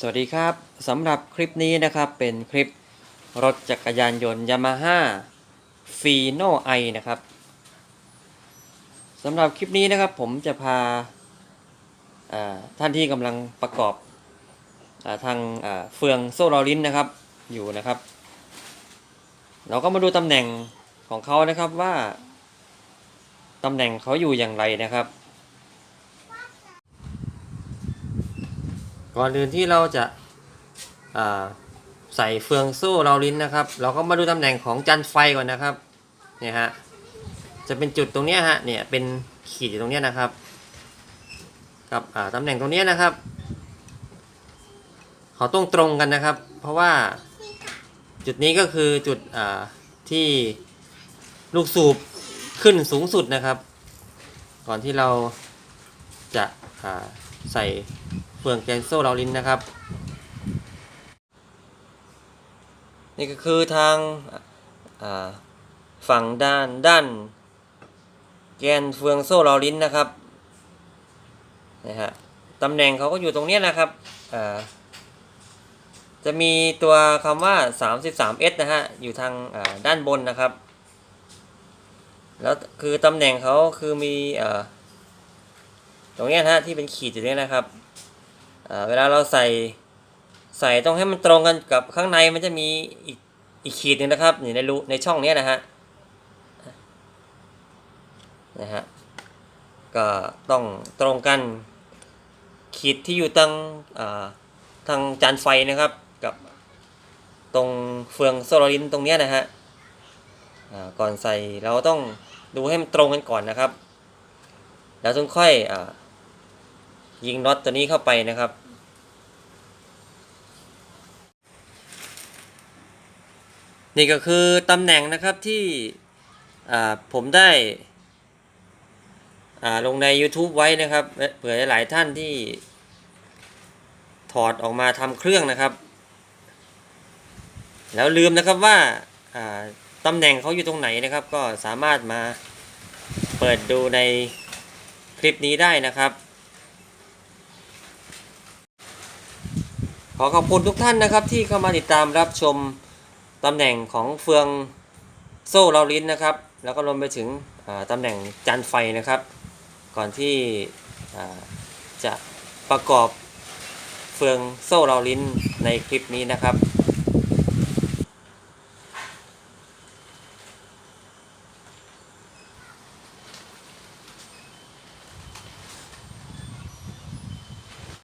สวัสดีครับสำหรับคลิปนี้นะครับเป็นคลิปรถจักรยานยนต์ Yamaha f i n o i นะครับสำหรับคลิปนี้นะครับผมจะพาาท่านที่กำลังประกอบอาทางาเฟืองโซ่ลอรินนะครับอยู่นะครับ เราก็มาดูตำแหน่งของเขานะครับว่าตำแหน่งเขาอยู่อย่างไรนะครับ ก่อนอื่นที่เราจะาใส่เฟืองโซ่เราลิ้นนะครับ เราก็มาดูตำแหน่งของจันไฟก่อนนะครับเนี่ยฮะจะเป็นจุดตรงนี้ฮะเนี่ยเป็นขีดอยู่ตรงนี้นะครับ กับตำแหน่งตรงนี้นะครับเขาต้องตรงกันนะครับ เพราะว่าจุดนี้ก็คือจุดที่ลูกสูบขึ้นสูงสุดนะครับ ก่อนที่เราจะใส่ เฟืองแกนโซ่เราลิ้นนะครับ นี่ก็คือทางฝั่งด้านด้านแกนเฟืองโซ่เราลิ้นนะครับนะฮะตำแหน่งเขาก็อยู่ตรงเนี้ยนะครับจะมีตัวคำว่า 33S นะฮะอยู่ทางด้านบนนะครับ แล้วคือตำแหน่งเขาคือมีอตรงเนี้ยนะฮะที่เป็นขีดอยู่เนี้ยนะครับ เวลาเราใส่ใส่ต้องให้มันตรงกันกับข้างในมันจะมีอีกอีกขีดหนึ่งนะครับอยู่ในรูในช่องนี้นะฮะนะฮะก็ต้องตรงกันขีดที่อยู่ทางทางจานไฟนะครับกับตรงเฟืองโซลารินตรงนี้นะฮะก่อนใส่เราต้องดูให้มันตรงกันก่อนนะครับ แล้วถึงค่อยอ ยิงน็อตตัวนี้เข้าไปนะครับ นี่ก็คือตำแหน่งนะครับที่ผมได้ลงใน YouTube ไว้นะครับเผื่อหลายท่านที่ถอดออกมาทำเครื่องนะครับ แล้วลืมนะครับว่าตำแหน่งเขาอยู่ตรงไหนนะครับ ก็สามารถมาเปิดดูในคลิปนี้ได้นะครับ ขอขอบคุณทุกท่านนะครับที่เข้ามาติดตามรับชมตำแหน่งของเฟืองโซ่เราลิ้นนะครับ แล้วก็รวมไปถึงตำแหน่งจานไฟนะครับ ก่อนที่จะประกอบเฟืองโซ่เราลิ้นในคลิปนี้นะครับ